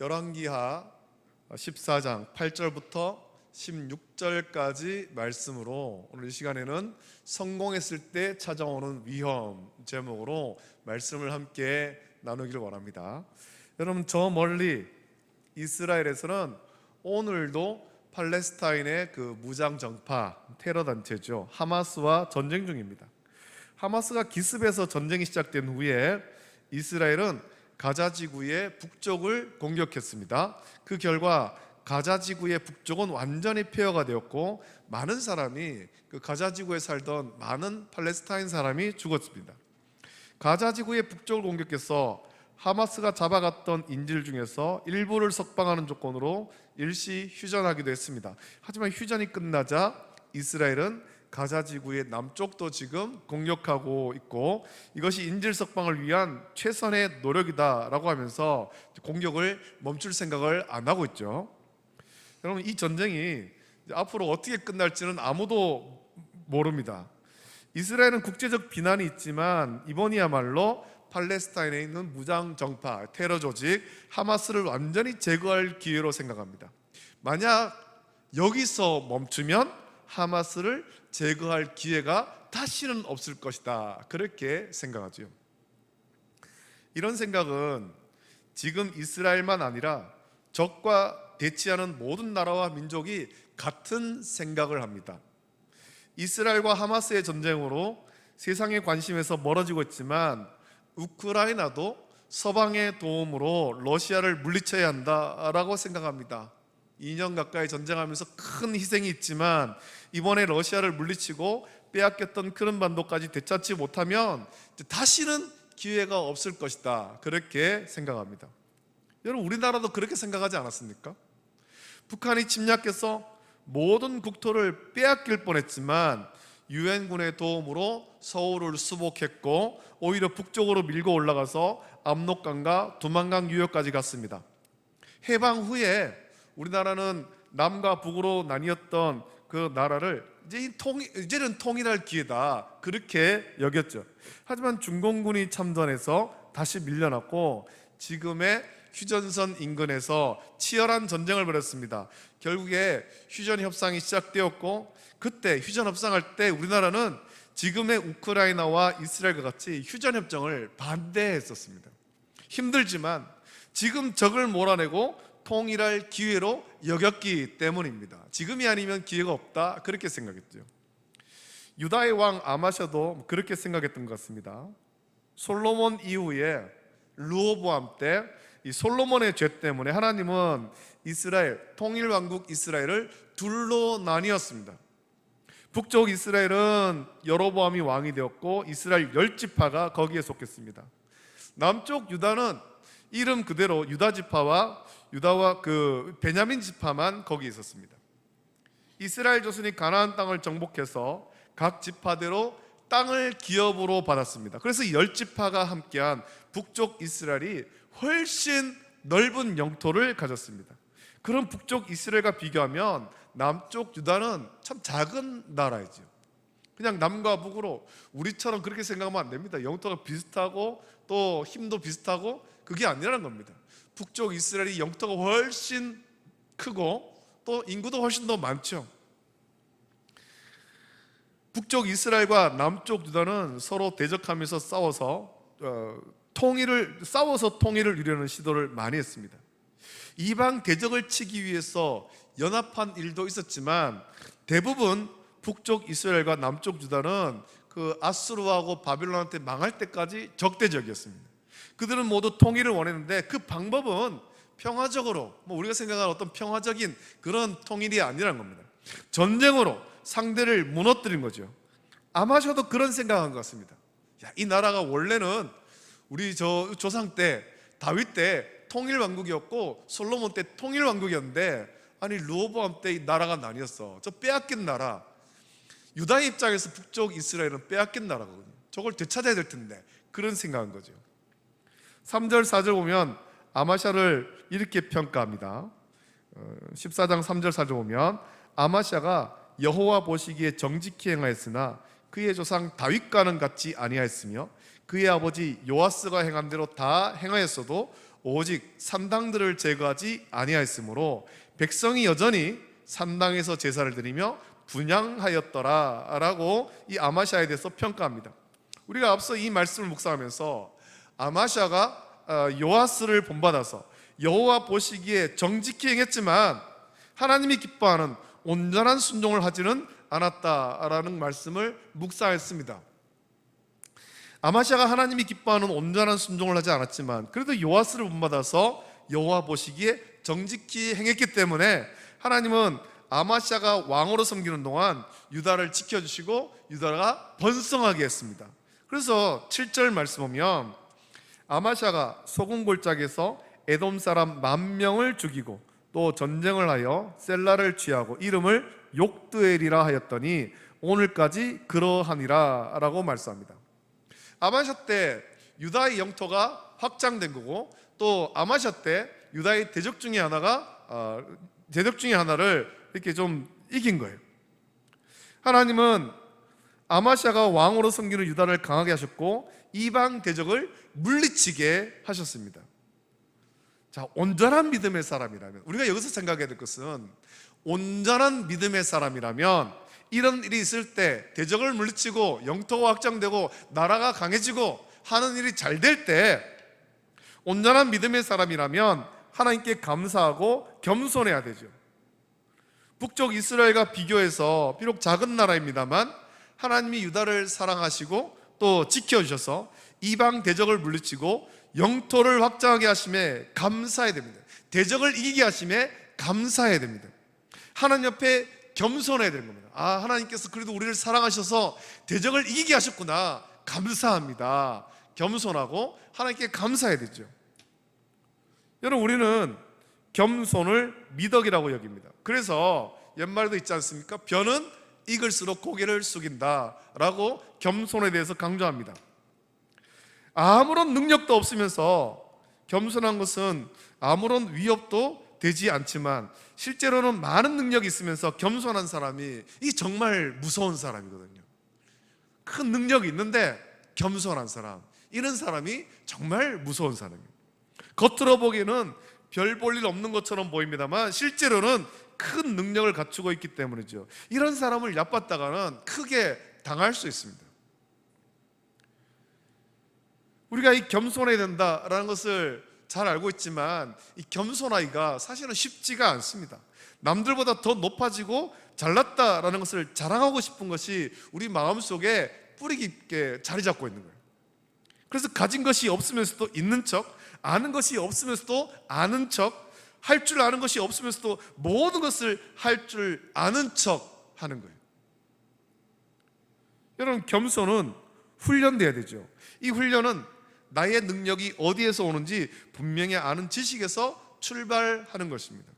열왕기하 14장 8절부터 16절까지 말씀으로 오늘 이 시간에는 성공했을 때 찾아오는 위험 제목으로 말씀을 함께 나누기를 원합니다. 여러분 저 멀리 이스라엘에서는 오늘도 팔레스타인의 그 무장 정파 테러 단체죠 하마스와 전쟁 중입니다. 하마스가 기습해서 전쟁이 시작된 후에 이스라엘은 가자 지구의 북쪽을 공격했습니다. 그 결과 가자 지구의 북쪽은 완전히 폐허가 되었고 많은 사람이 그 가자 지구에 살던 많은 팔레스타인 사람이 죽었습니다. 가자 지구의 북쪽을 공격해서 하마스가 잡아갔던 인질 중에서 일부를 석방하는 조건으로 일시 휴전하기도 했습니다. 하지만 휴전이 끝나자 이스라엘은 가자 지구의 남쪽도 지금 공격하고 있고 이것이 인질 석방을 위한 최선의 노력이다라고 하면서 공격을 멈출 생각을 안 하고 있죠. 여러분 이 전쟁이 앞으로 어떻게 끝날지는 아무도 모릅니다. 이스라엘은 국제적 비난이 있지만 이번이야말로 팔레스타인에 있는 무장 정파 테러 조직 하마스를 완전히 제거할 기회로 생각합니다. 만약 여기서 멈추면 하마스를 제거할 기회가 다시는 없을 것이다. 그렇게 생각하지요. 이런 생각은 지금 이스라엘만 아니라 적과 대치하는 모든 나라와 민족이 같은 생각을 합니다. 이스라엘과 하마스의 전쟁으로 세상의 관심에서 멀어지고 있지만 우크라이나도 서방의 도움으로 러시아를 물리쳐야 한다라고 생각합니다. 2년 가까이 전쟁하면서 큰 희생이 있지만 이번에 러시아를 물리치고 빼앗겼던 크림반도까지 되찾지 못하면 다시는 기회가 없을 것이다. 그렇게 생각합니다. 여러분 우리나라도 그렇게 생각하지 않았습니까? 북한이 침략해서 모든 국토를 빼앗길 뻔했지만 유엔군의 도움으로 서울을 수복했고 오히려 북쪽으로 밀고 올라가서 압록강과 두만강 유역까지 갔습니다. 해방 후에 우리나라는 남과 북으로 나뉘었던 그 나라를 이제 통 이제는 통일할 기회다 그렇게 여겼죠. 하지만 중공군이 참전해서 다시 밀려났고 지금의 휴전선 인근에서 치열한 전쟁을 벌였습니다. 결국에 휴전 협상이 시작되었고 그때 휴전 협상할 때 우리나라는 지금의 우크라이나와 이스라엘과 같이 휴전 협정을 반대했었습니다. 힘들지만 지금 적을 몰아내고 통일할 기회로 여겼기 때문입니다. 지금이 아니면 기회가 없다 그렇게 생각했죠. 유다의 왕 아마샤도 그렇게 생각했던 것 같습니다. 솔로몬 이후에 루오보암 때 이 솔로몬의 죄 때문에 하나님은 이스라엘 통일 왕국 이스라엘을 둘로 나뉘었습니다. 북쪽 이스라엘은 여로보암이 왕이 되었고 이스라엘 열 지파가 거기에 속했습니다. 남쪽 유다는 이름 그대로 유다 지파와 유다와 그 베냐민 지파만 거기 있었습니다. 이스라엘 조선이 가나안 땅을 정복해서 각 지파대로 땅을 기업으로 받았습니다. 그래서 열 지파가 함께한 북쪽 이스라엘이 훨씬 넓은 영토를 가졌습니다. 그런 북쪽 이스라엘과 비교하면 남쪽 유다는 참 작은 나라이죠. 그냥 남과 북으로 우리처럼 그렇게 생각하면 안 됩니다. 영토가 비슷하고 또 힘도 비슷하고 그게 아니라는 겁니다. 북쪽 이스라엘이 영토가 훨씬 크고 또 인구도 훨씬 더 많죠. 북쪽 이스라엘과 남쪽 유다는 서로 대적하면서 싸워서 어, 통일을 싸워서 통일을 이루려는 시도를 많이 했습니다. 이방 대적을 치기 위해서 연합한 일도 있었지만 대부분 북쪽 이스라엘과 남쪽 유다는 그 아수르하고 바빌론한테 망할 때까지 적대적이었습니다. 그들은 모두 통일을 원했는데 그 방법은 평화적으로 뭐 우리가 생각하는 어떤 평화적인 그런 통일이 아니란 겁니다. 전쟁으로 상대를 무너뜨린 거죠. 아마셔도 그런 생각한 것 같습니다. 야, 이 나라가 원래는 우리 저 조상 때 다윗 때 통일 왕국이었고 솔로몬 때 통일 왕국이었는데 아니 루오보암 때 이 나라가 나뉘었어. 저 빼앗긴 나라. 유다 입장에서 북쪽 이스라엘은 빼앗긴 나라거든요. 저걸 되찾아야 될 텐데 그런 생각한 거죠. 3절 4절 보면 아마샤를 이렇게 평가합니다. 어, 14장 3절 4절 보면 아마샤가 여호와 보시기에 정직히 행하였으나 그의 조상 다윗과는 같지 아니하였으며 그의 아버지 요아스가 행한 대로 다 행하였어도 오직 산당들을 제거하지 아니하였으므로 백성이 여전히 산당에서 제사를 드리며 분양하였더라라고 이 아마샤에 대해서 평가합니다. 우리가 앞서 이 말씀을 묵상하면서 아마샤가 어, 요아스를 본받아서 여호와 보시기에 정직히 행했지만 하나님이 기뻐하는 온전한 순종을 하지는 않았다라는 말씀을 묵상했습니다. 아마샤가 하나님이 기뻐하는 온전한 순종을 하지 않았지만 그래도 요아스를 본받아서 여호와 보시기에 정직히 행했기 때문에 하나님은 아마샤가 왕으로 섬기는 동안 유다를 지켜주시고 유다가 번성하게 했습니다. 그래서 7절 말씀 보면 아마샤가 소금 골짜기에서 에돔 사람 만 명을 죽이고 또 전쟁을 하여 셀라를 취하고 이름을 욕드엘이라 하였더니 오늘까지 그러하니라라고 말씀합니다. 아마샤 때 유다의 영토가 확장된 거고 또 아마샤 때 유다의 대적 중에 하나가 어, 대적 중에 하나를 이렇게 좀 이긴 거예요. 하나님은 아마샤가 왕으로 섬기는 유다를 강하게 하셨고 이방 대적을 물리치게 하셨습니다. 자, 온전한 믿음의 사람이라면 우리가 여기서 생각해야 될 것은 온전한 믿음의 사람이라면 이런 일이 있을 때 대적을 물리치고 영토가 확장되고 나라가 강해지고 하는 일이 잘 될 때 온전한 믿음의 사람이라면 하나님께 감사하고 겸손해야 되죠. 북쪽 이스라엘과 비교해서 비록 작은 나라입니다만 하나님이 유다를 사랑하시고 또 지켜주셔서 이방 대적을 물리치고 영토를 확장하게 하심에 감사해야 됩니다. 대적을 이기게 하심에 감사해야 됩니다. 하나님 옆에 겸손해야 되는 겁니다. 아, 하나님께서 그래도 우리를 사랑하셔서 대적을 이기게 하셨구나. 감사합니다. 겸손하고 하나님께 감사해야 되죠. 여러분, 우리는 겸손을 미덕이라고 여깁니다. 그래서 옛말도 있지 않습니까? 변은 익을수록 고개를 숙인다라고 겸손에 대해서 강조합니다. 아무런 능력도 없으면서 겸손한 것은 아무런 위협도 되지 않지만 실제로는 많은 능력이 있으면서 겸손한 사람이 이게 정말 무서운 사람이거든요. 큰 능력이 있는데 겸손한 사람 이런 사람이 정말 무서운 사람이에요. 겉으로 보기에는 별 볼 일 없는 것처럼 보입니다만 실제로는 큰 능력을 갖추고 있기 때문이죠. 이런 사람을 얕봤다가는 크게 당할 수 있습니다. 우리가 이 겸손해야 된다라는 것을 잘 알고 있지만 이 겸손하기가 사실은 쉽지가 않습니다. 남들보다 더 높아지고 잘났다라는 것을 자랑하고 싶은 것이 우리 마음속에 뿌리 깊게 자리 잡고 있는 거예요. 그래서 가진 것이 없으면서도 있는 척, 아는 것이 없으면서도 아는 척, 할 줄 아는 것이 없으면서도 모든 것을 할 줄 아는 척 하는 거예요. 여러분, 겸손은 훈련돼야 되죠. 이 훈련은 나의 능력이 어디에서 오는지 분명히 아는 지식에서 출발하는 것입니다.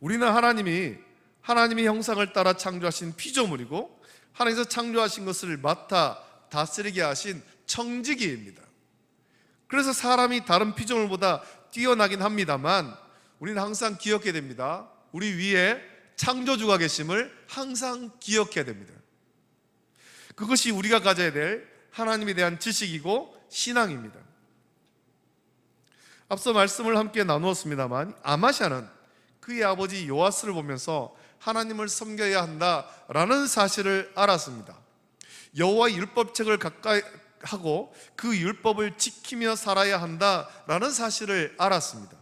우리는 하나님이 하나님의 형상을 따라 창조하신 피조물이고 하나님께서 창조하신 것을 맡아 다스리게 하신 청지기입니다. 그래서 사람이 다른 피조물보다 뛰어나긴 합니다만 우리는 항상 기억해야 됩니다. 우리 위에 창조주가 계심을 항상 기억해야 됩니다. 그것이 우리가 가져야 될 하나님에 대한 지식이고 신앙입니다. 앞서 말씀을 함께 나누었습니다만 아마샤는 그의 아버지 요아스를 보면서 하나님을 섬겨야 한다라는 사실을 알았습니다. 여호와 율법책을 가까이 하고 그 율법을 지키며 살아야 한다라는 사실을 알았습니다.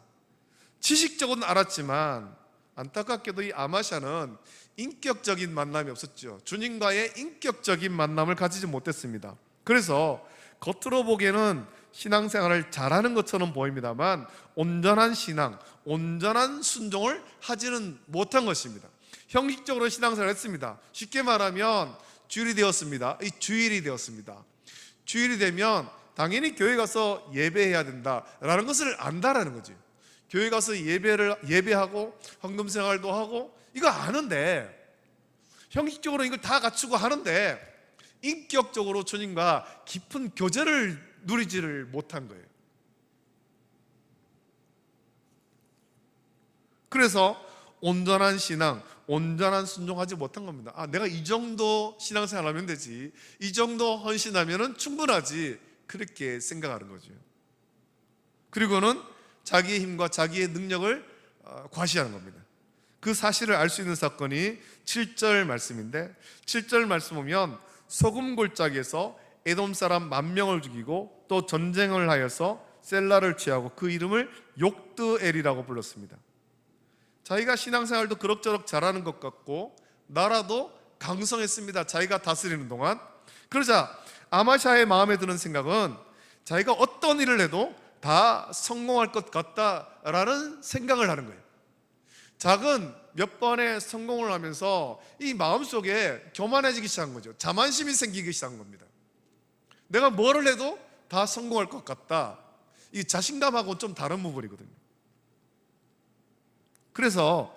지식적으로는 알았지만 안타깝게도 이 아마샤는 인격적인 만남이 없었죠. 주님과의 인격적인 만남을 가지지 못했습니다. 그래서 겉으로 보기에는 신앙생활을 잘하는 것처럼 보입니다만 온전한 신앙, 온전한 순종을 하지는 못한 것입니다. 형식적으로 신앙생활을 했습니다. 쉽게 말하면 주일이 되었습니다. 이 주일이 되었습니다. 주일이 되면 당연히 교회 가서 예배해야 된다라는 것을 안다라는 거지. 교회 가서 예배를 예배하고 헌금 생활도 하고 이거 아는데 형식적으로 이걸 다 갖추고 하는데 인격적으로 주님과 깊은 교제를 누리지를 못한 거예요. 그래서 온전한 신앙, 온전한 순종하지 못한 겁니다. 아, 내가 이 정도 신앙생활 하면 되지. 이 정도 헌신하면 충분하지. 그렇게 생각하는 거죠. 그리고는 자기의 힘과 자기의 능력을 어, 과시하는 겁니다. 그 사실을 알 수 있는 사건이 7절 말씀인데 7절 말씀 보면 소금 골짜기에서 에돔 사람 만 명을 죽이고 또 전쟁을 하여서 셀라를 취하고 그 이름을 욕드엘이라고 불렀습니다. 자기가 신앙생활도 그럭저럭 잘하는 것 같고 나라도 강성했습니다. 자기가 다스리는 동안 그러자 아마샤의 마음에 드는 생각은 자기가 어떤 일을 해도 다 성공할 것 같다라는 생각을 하는 거예요. 작은 몇 번의 성공을 하면서 이 마음속에 교만해지기 시작한 거죠. 자만심이 생기기 시작한 겁니다. 내가 뭐를 해도 다 성공할 것 같다. 이 자신감하고 좀 다른 부분이거든요. 그래서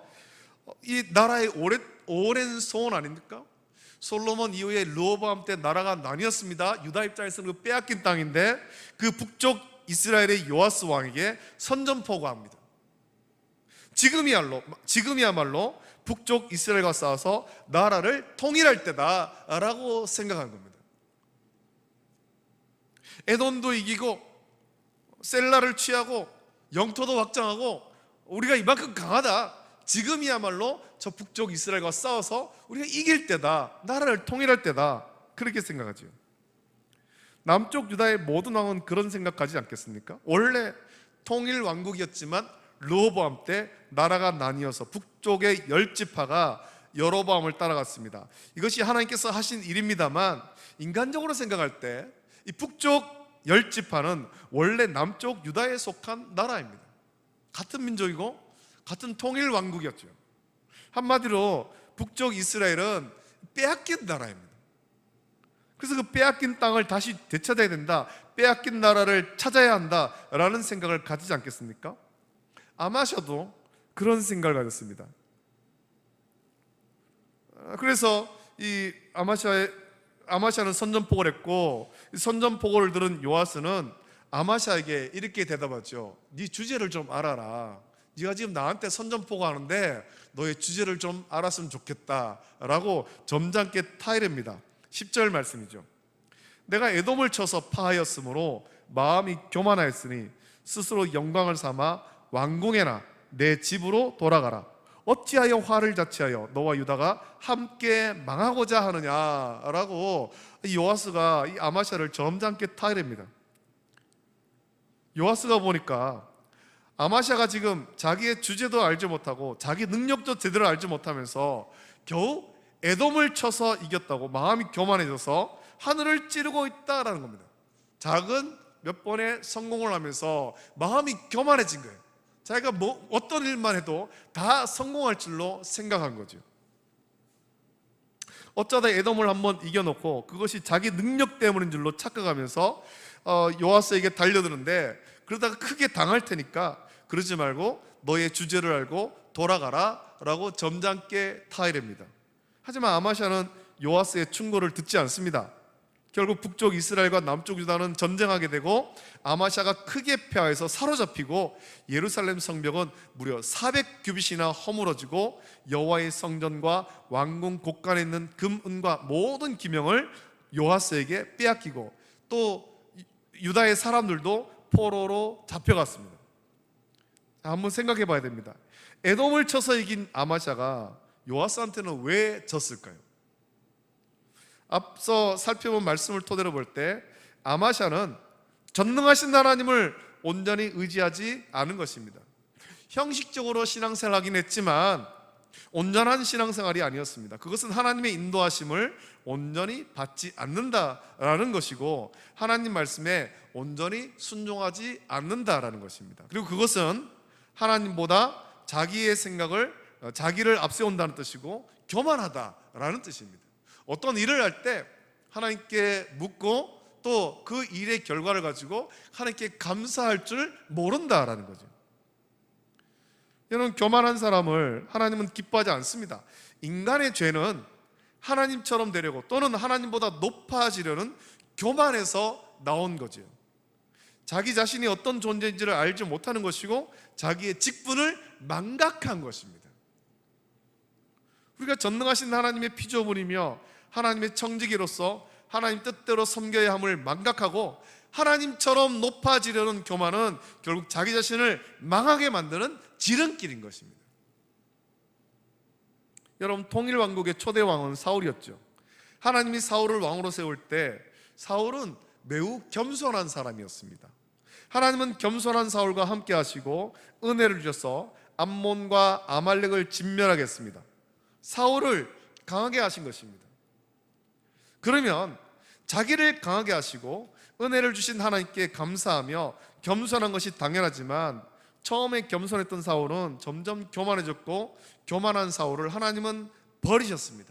이 나라의 오래, 오랜 소원 아닙니까? 솔로몬 이후에 르호보암 때 나라가 나뉘었습니다. 유다 입장에서는 그 빼앗긴 땅인데 그 북쪽 이스라엘의 요아스 왕에게 선전포고 합니다. 지금이야말로 지금이야말로 북쪽 이스라엘과 싸워서 나라를 통일할 때다라고 생각한 겁니다. 에돔도 이기고 셀라를 취하고 영토도 확장하고 우리가 이만큼 강하다. 지금이야말로 저 북쪽 이스라엘과 싸워서 우리가 이길 때다. 나라를 통일할 때다. 그렇게 생각하죠. 남쪽 유다의 모든 왕은 그런 생각하지 않겠습니까? 원래 통일 왕국이었지만 르호보암 때 나라가 나뉘어서 북쪽의 열 지파가 여로보암을 따라갔습니다. 이것이 하나님께서 하신 일입니다만 인간적으로 생각할 때 이 북쪽 열 지파는 원래 남쪽 유다에 속한 나라입니다. 같은 민족이고 같은 통일 왕국이었죠. 한마디로 북쪽 이스라엘은 빼앗긴 나라입니다. 그래서 그 빼앗긴 땅을 다시 되찾아야 된다. 빼앗긴 나라를 찾아야 한다라는 생각을 가지지 않겠습니까? 아마셔도 그런 생각을 가졌습니다. 아, 그래서 이 아마샤의 아마샤는 선전포고를 했고 선전포고를 들은 요아스는 아마샤에게 이렇게 대답하죠. 네 주제를 좀 알아라. 네가 지금 나한테 선전포고 하는데 너의 주제를 좀 알았으면 좋겠다라고 점잖게 타이릅니다. 10절 말씀이죠. 내가 에돔을 쳐서 파하였으므로 마음이 교만하였으니 스스로 영광을 삼아 왕궁에나 내 집으로 돌아가라. 어찌하여 화를 자취하여 너와 유다가 함께 망하고자 하느냐라고 요아스가 이 아마샤를 점잖게 타이릅니다. 요아스가 보니까 아마샤가 지금 자기의 주제도 알지 못하고 자기 능력도 제대로 알지 못하면서 겨우 에돔을 쳐서 이겼다고 마음이 교만해져서 하늘을 찌르고 있다라는 겁니다. 작은 몇 번의 성공을 하면서 마음이 교만해진 거예요. 자기가 뭐 어떤 일만 해도 다 성공할 줄로 생각한 거죠. 어쩌다 에돔을 한번 이겨놓고 그것이 자기 능력 때문인 줄로 착각하면서 어, 요아스에게 달려드는데 그러다가 크게 당할 테니까 그러지 말고 너의 주제를 알고 돌아가라 라고 점잖게 타이릅니다. 하지만 아마샤는 요아스의 충고를 듣지 않습니다. 결국 북쪽 이스라엘과 남쪽 유다는 전쟁하게 되고 아마샤가 크게 패하여서 사로잡히고 예루살렘 성벽은 무려 400규빗이나 허물어지고 여호와의 성전과 왕궁 곳간에 있는 금, 은과 모든 기명을 요하스에게 빼앗기고 또 유다의 사람들도 포로로 잡혀갔습니다. 한번 생각해 봐야 됩니다. 에돔을 쳐서 이긴 아마샤가 요하스한테는 왜 졌을까요? 앞서 살펴본 말씀을 토대로 볼 때 아마샤는 전능하신 하나님을 온전히 의지하지 않은 것입니다. 형식적으로 신앙생활 하긴 했지만 온전한 신앙생활이 아니었습니다. 그것은 하나님의 인도하심을 온전히 받지 않는다라는 것이고 하나님 말씀에 온전히 순종하지 않는다라는 것입니다. 그리고 그것은 하나님보다 자기의 생각을 어, 자기를 앞세운다는 뜻이고 교만하다라는 뜻입니다. 어떤 일을 할 때 하나님께 묻고 또 그 일의 결과를 가지고 하나님께 감사할 줄 모른다라는 거죠. 여러분 교만한 사람을 하나님은 기뻐하지 않습니다. 인간의 죄는 하나님처럼 되려고 또는 하나님보다 높아지려는 교만에서 나온 거죠. 자기 자신이 어떤 존재인지를 알지 못하는 것이고 자기의 직분을 망각한 것입니다. 우리가 전능하신 하나님의 피조물이며 하나님의 청지기로서 하나님 뜻대로 섬겨야 함을 망각하고 하나님처럼 높아지려는 교만은 결국 자기 자신을 망하게 만드는 지름길인 것입니다. 여러분 통일 왕국의 초대 왕은 사울이었죠. 하나님이 사울을 왕으로 세울 때 사울은 매우 겸손한 사람이었습니다. 하나님은 겸손한 사울과 함께 하시고 은혜를 주셔서 암몬과 아말렉을 진멸하겠습니다. 사울을 강하게 하신 것입니다. 그러면 자기를 강하게 하시고 은혜를 주신 하나님께 감사하며 겸손한 것이 당연하지만 처음에 겸손했던 사울은 점점 교만해졌고 교만한 사울을 하나님은 버리셨습니다.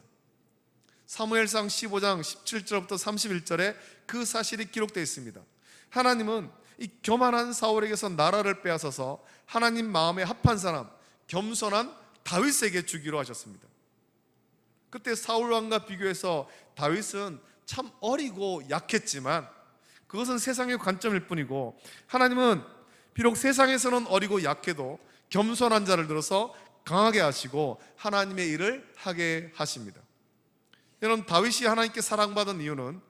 사무엘상 15장 17절부터 31절에 그 사실이 기록되어 있습니다. 하나님은 이 교만한 사울에게서 나라를 빼앗아서 하나님 마음에 합한 사람, 겸손한 다윗에게 주기로 하셨습니다. 그때 사울 왕과 비교해서 다윗은 참 어리고 약했지만 그것은 세상의 관점일 뿐이고 하나님은 비록 세상에서는 어리고 약해도 겸손한 자를 들어서 강하게 하시고 하나님의 일을 하게 하십니다. 여러분 다윗이 하나님께 사랑받은 이유는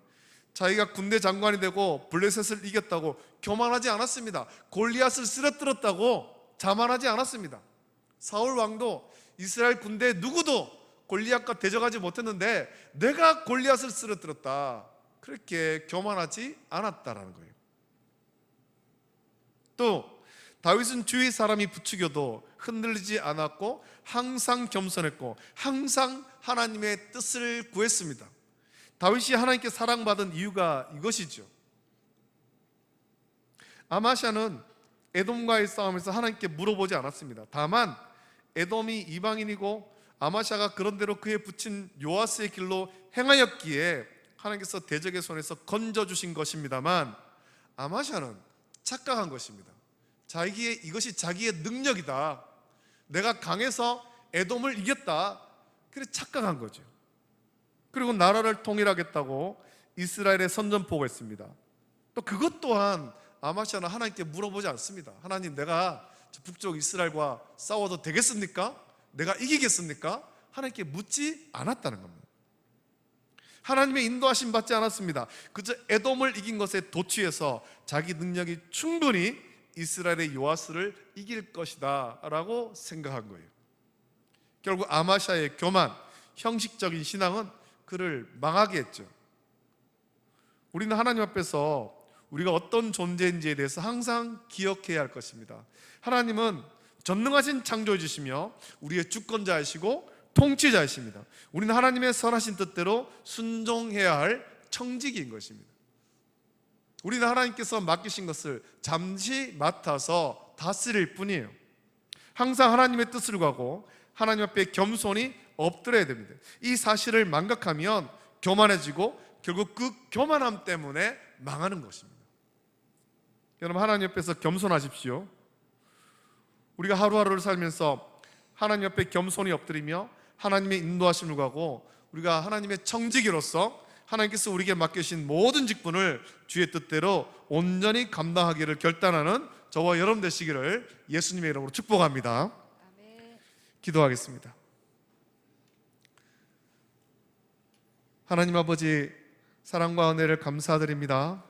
자기가 군대 장관이 되고 블레셋을 이겼다고 교만하지 않았습니다. 골리앗을 쓰러뜨렸다고 자만하지 않았습니다. 사울 왕도 이스라엘 군대 누구도 골리앗과 대적하지 못했는데 내가 골리앗을 쓰러뜨렸다. 그렇게 교만하지 않았다라는 거예요. 또 다윗은 주위 사람이 부추겨도 흔들리지 않았고 항상 겸손했고 항상 하나님의 뜻을 구했습니다. 다윗이 하나님께 사랑받은 이유가 이것이죠. 아마샤는 에돔과의 싸움에서 하나님께 물어보지 않았습니다. 다만 에돔이 이방인이고 아마샤가 그런대로 그에 붙인 요아스의 길로 행하였기에 하나님께서 대적의 손에서 건져 주신 것입니다만 아마샤는 착각한 것입니다. 자기의 이것이 자기의 능력이다. 내가 강해서 에돔을 이겼다. 그래 착각한 거죠. 그리고 나라를 통일하겠다고 이스라엘에 선전포고 했습니다. 또 그것 또한 아마샤는 하나님께 물어보지 않습니다. 하나님 내가 북쪽 이스라엘과 싸워도 되겠습니까? 내가 이기겠습니까? 하나님께 묻지 않았다는 겁니다. 하나님의 인도하심 받지 않았습니다. 그저 에돔을 이긴 것에 도취해서 자기 능력이 충분히 이스라엘의 요아스를 이길 것이다라고 생각한 거예요. 결국 아마샤의 교만, 형식적인 신앙은 그를 망하게 했죠. 우리는 하나님 앞에서 우리가 어떤 존재인지에 대해서 항상 기억해야 할 것입니다. 하나님은 전능하신 창조주시며 우리의 주권자이시고 통치자이십니다. 우리는 하나님의 선하신 뜻대로 순종해야 할 청직인 것입니다. 우리는 하나님께서 맡기신 것을 잠시 맡아서 다스릴 뿐이에요. 항상 하나님의 뜻을 가고 하나님 앞에 겸손히 엎드려야 됩니다. 이 사실을 망각하면 교만해지고 결국 그 교만함 때문에 망하는 것입니다. 여러분 하나님 앞에서 겸손하십시오. 우리가 하루하루를 살면서 하나님 앞에 겸손히 엎드리며 하나님의 인도하심을 가고 우리가 하나님의 청지기로서 하나님께서 우리에게 맡기신 모든 직분을 주의 뜻대로 온전히 감당하기를 결단하는 저와 여러분 되시기를 예수님의 이름으로 축복합니다. 기도하겠습니다. 하나님 아버지 사랑과 은혜를 감사드립니다.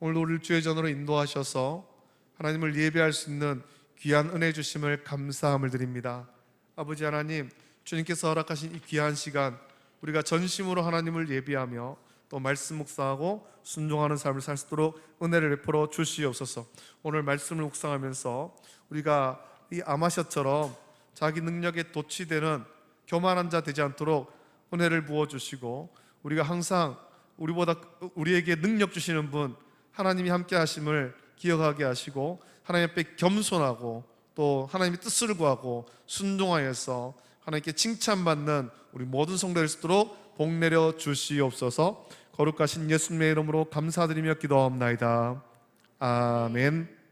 오늘 우리를 주의 전으로 인도하셔서 하나님을 예배할 수 있는 귀한 은혜 주심을 감사함을 드립니다. 아버지 하나님 주님께서 허락하신 이 귀한 시간 우리가 전심으로 하나님을 예비하며 또 말씀 묵상하고 순종하는 삶을 살 수 있도록 은혜를 베풀어 주시옵소서. 오늘 말씀을 묵상하면서 우리가 이 아마샤처럼 자기 능력에 도취되는 교만한 자 되지 않도록 은혜를 부어 주시고 우리가 항상 우리보다 우리에게 능력 주시는 분 하나님이 함께 하심을 기억하게 하시고 하나님 앞에 겸손하고 또 하나님의 뜻을 구하고 순종하여서 하나님께 칭찬받는 우리 모든 성도 될 수 있도록 복 내려 주시옵소서. 거룩하신 예수님의 이름으로 감사드리며 기도하옵나이다. 아멘